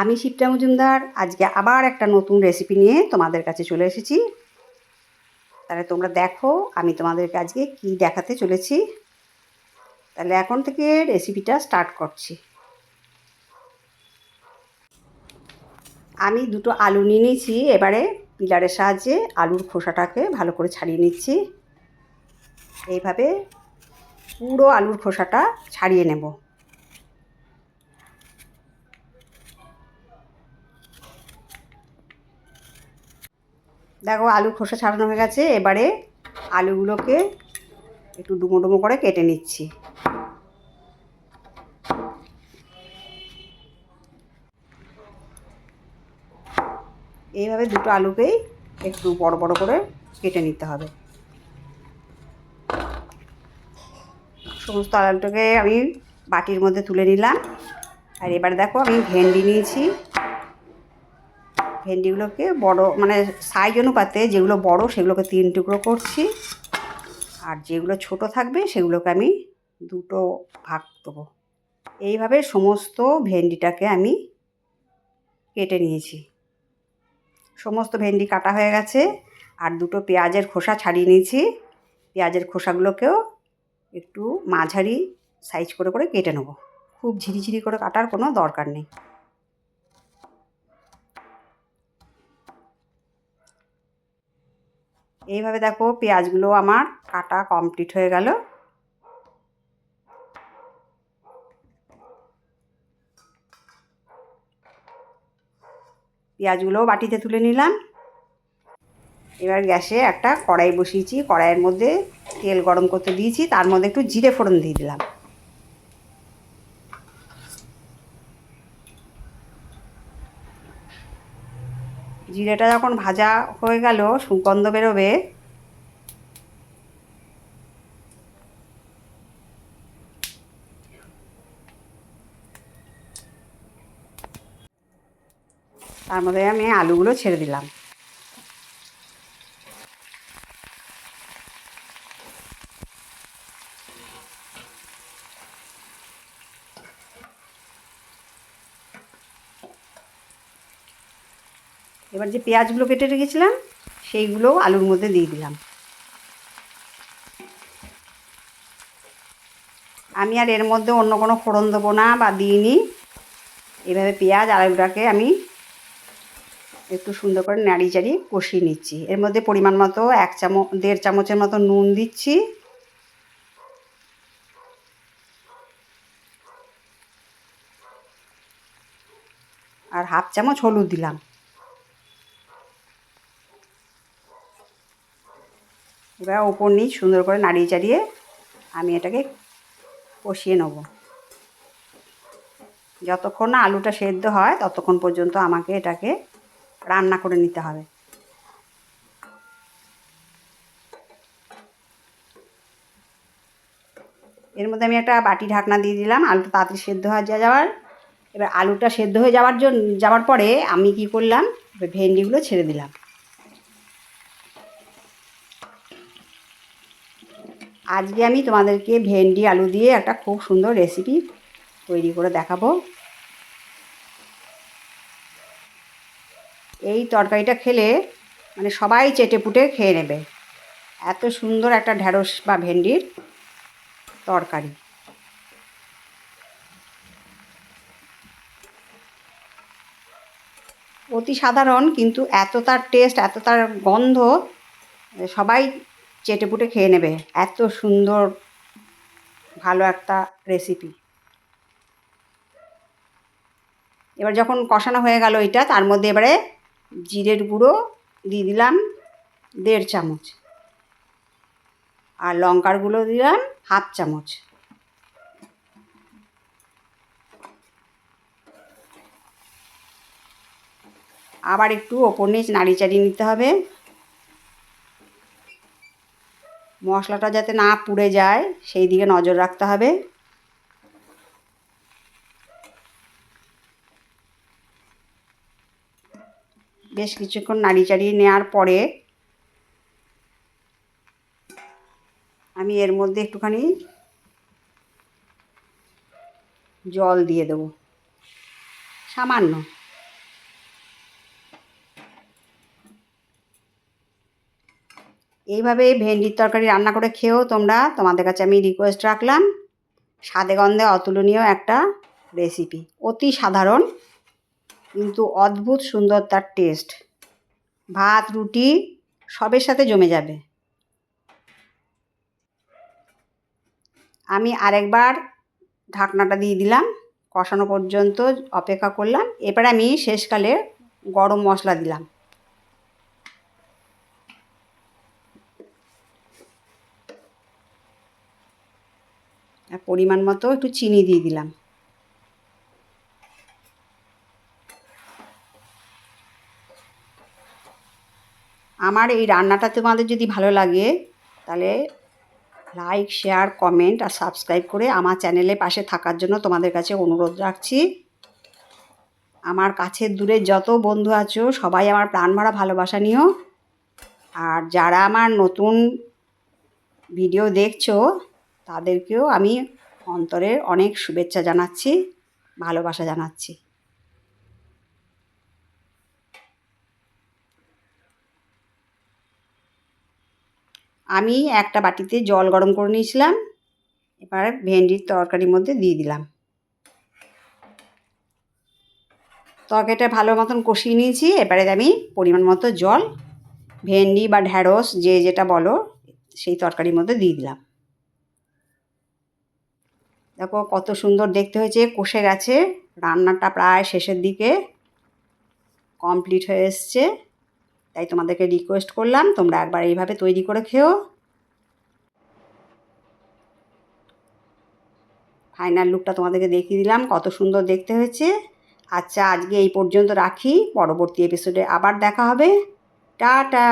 আমি শিপ্রা মজুমদার, আজকে আবার একটা নতুন রেসিপি নিয়ে তোমাদের কাছে চলে এসেছি। তাহলে তোমরা দেখো আমি তোমাদেরকে আজকে কী দেখাতে চলেছি। তাহলে এখন থেকে রেসিপিটা স্টার্ট করছি। আমি দুটো আলু নিয়ে নিয়েছি, এবারে পিলারের সাহায্যে আলুর খোসাটাকে ভালো করে ছাড়িয়ে নিচ্ছি। এইভাবে পুরো আলুর খোসাটা ছাড়িয়ে নেব। দেখো আলু খোসা ছাড়ানো হয়ে গেছে, এবারে আলুগুলোকে একটু ডুমো ডুমো করে কেটে নিচ্ছি। এইভাবে দুটো আলুকেই একটু বড় বড় করে কেটে নিতে হবে। সমস্ত আলুটাকে আমি বাটির মধ্যে তুলে নিলাম। আর এবারে দেখো আমি ভেন্ডি নিয়েছি। ভেন্ডিগুলোকে বড় মানে সাইজ অনুপাতে যেগুলো বড় সেগুলোকে তিন টুকরো করছি। আর যেগুলো ছোট থাকবে সেগুলোকে আমি দুটো ভাগ দেবো। এইভাবে সমস্ত ভেন্ডিটাকে আমি কেটে নিয়েছি। সমস্ত ভেন্ডি কাটা হয়ে গেছে। আর দুটো পেঁয়াজের খোসা ছাড়িয়ে নিয়েছি। পেঁয়াজের খোসাগুলোকেও একটু মাঝারি সাইজ করে করে কেটে নেব। খুব ঝিরিঝিরি করে কাটার কোনো দরকার নেই। এইভাবে দেখো পেঁয়াজগুলো আমার কাটা কমপ্লিট হয়ে গেল। পেঁয়াজগুলো বাটিতে তুলে নিলাম। এবার গ্যাসে একটা কড়াই বসিয়েছি, কড়াইয়ের মধ্যে তেল গরম করতে দিয়েছি, তার মধ্যে একটু জিরে ফোড়ন দিয়ে দিলাম। জিরেটা যখন ভাজা হয়ে গেল সুগন্ধ বেরোবে। তার মধ্যে আমি আলুগুলো ছেড়ে দিলাম। এবার যে পেঁয়াজগুলো কেটে রেখেছিলাম, সেইগুলো আলুর মধ্যে দিয়ে দিলাম। আমি আর এর মধ্যে অন্য কোনো ফোড়ন দেবো না বা দিইনি। এভাবে পেঁয়াজ আলুটাকে আমি একটু সুন্দর করে নাড়ি চাড়িয়ে কষিয়ে নিচ্ছি। এর মধ্যে পরিমাণ মতো এক চামচ, দেড় চামচের মতো নুন দিচ্ছি। আর হাফ চামচ হলুদ দিলাম। এবার ওপর নিচ সুন্দর করে নাড়িয়ে চাড়িয়ে আমি এটাকে কষিয়ে নেব। যতক্ষণ না আলুটা সেদ্ধ হয়, ততক্ষণ পর্যন্ত আমাকে এটাকে রান্না করে নিতে হবে। এর মধ্যে আমি একটা বাটি ঢাকনা দিয়ে দিলাম, আলুটা তাড়াতাড়ি সেদ্ধ হয়ে যাওয়ার। এবার আলুটা সেদ্ধ হয়ে যাওয়ার জন্য যাওয়ার পরে আমি কি করলাম? ভেন্ডিগুলো ছেড়ে দিলাম। আজকে আমি তোমাদেরকে ভেন্ডি, আলু দিয়ে একটা খুব সুন্দর রেসিপি তৈরি করে দেখাবো। এই তরকারিটা খেলে মানে সবাই চেটে পুটে খেয়ে নেবে। এত সুন্দর একটা ঢ্যাঁড়স বা ভেন্ডির তরকারি। অতি সাধারণ কিন্তু এত তার টেস্ট এত তার গন্ধ, সবাই চেটেপুটে খেয়ে নেবে। এত সুন্দর, ভালো একটা রেসিপি এবার যখন কষানো হয়ে গেল এটা, তার মধ্যে এবারে জিরের গুঁড়ো দিয়ে দিলাম দেড় চামচ। আর লঙ্কার গুঁড়ো দিলাম হাফ চামচ। আবার একটু ওপর নিচ নাড়ি চাড়িয়ে নিতে হবে। মশলাটা যাতে না পুড়ে যায়, সেই দিকে নজর রাখতে হবে। বেশ কিছুক্ষণ নাড়ি চাড়িয়ে নেওয়ার পরে আমি এর মধ্যে একটুখানি জল দিয়ে দেবো। সামান্য। এইভাবে ভেন্ডির তরকারি রান্না করে খেয়েও তোমরা তোমাদের কাছে আমি রিকোয়েস্ট রাখলাম। স্বাদে গন্ধে অতুলনীয় একটা রেসিপি অতি সাধারণ, কিন্তু অদ্ভুত সুন্দর তার টেস্ট ভাত, রুটি সবের সাথে জমে যাবে। আমি আরেকবার ঢাকনাটা দিয়ে দিলাম, কষানো পর্যন্ত অপেক্ষা করলাম। এবার আমি শেষকালে গরম মশলা দিলাম। আর পরিমাণ মতো একটু চিনি দিয়ে দিলাম। আমার এই রান্নাটা তোমাদের যদি ভালো লাগে, তাহলে লাইক শেয়ার কমেন্ট আর সাবস্ক্রাইব করে আমার চ্যানেলে পাশে থাকার জন্য তোমাদের কাছে অনুরোধ রাখছি। আমার কাছের দূরে যত বন্ধু আছো, সবাই আমার প্রাণ ভরা ভালোবাসা নিও। আর যারা আমার নতুন ভিডিও দেখছ তাদেরকেও আমি অন্তরের অনেক শুভেচ্ছা জানাচ্ছি, ভালোবাসা জানাচ্ছি। আমি একটা বাটিতে জল গরম করে নিয়েছিলাম, এবার ভেন্ডির তরকারির মধ্যে দিয়ে দিলাম। তরকারিটা ভালো মতন কষিয়ে নিয়েছি, এবারে আমি পরিমাণ মতো জল, ভেন্ডি বা ঢ্যাঁড়স যে যেটা বলো, সেই তরকারির মধ্যে দিয়ে দিলাম। দেখো কত সুন্দর দেখতে হয়েছে, কষে গেছে। রান্নাটা প্রায় শেষের দিকে কমপ্লিট হয়ে এসছে। তাই তোমাদেরকে রিকোয়েস্ট করলাম, তোমরা একবার এইভাবে তৈরি করে খেও। ফাইনাল লুকটা তোমাদেরকে দেখিয়ে দিলাম, কত সুন্দর দেখতে হয়েছে। আচ্ছা আজকে এই পর্যন্ত রাখি, পরবর্তী এপিসোডে আবার দেখা হবে। টাটা!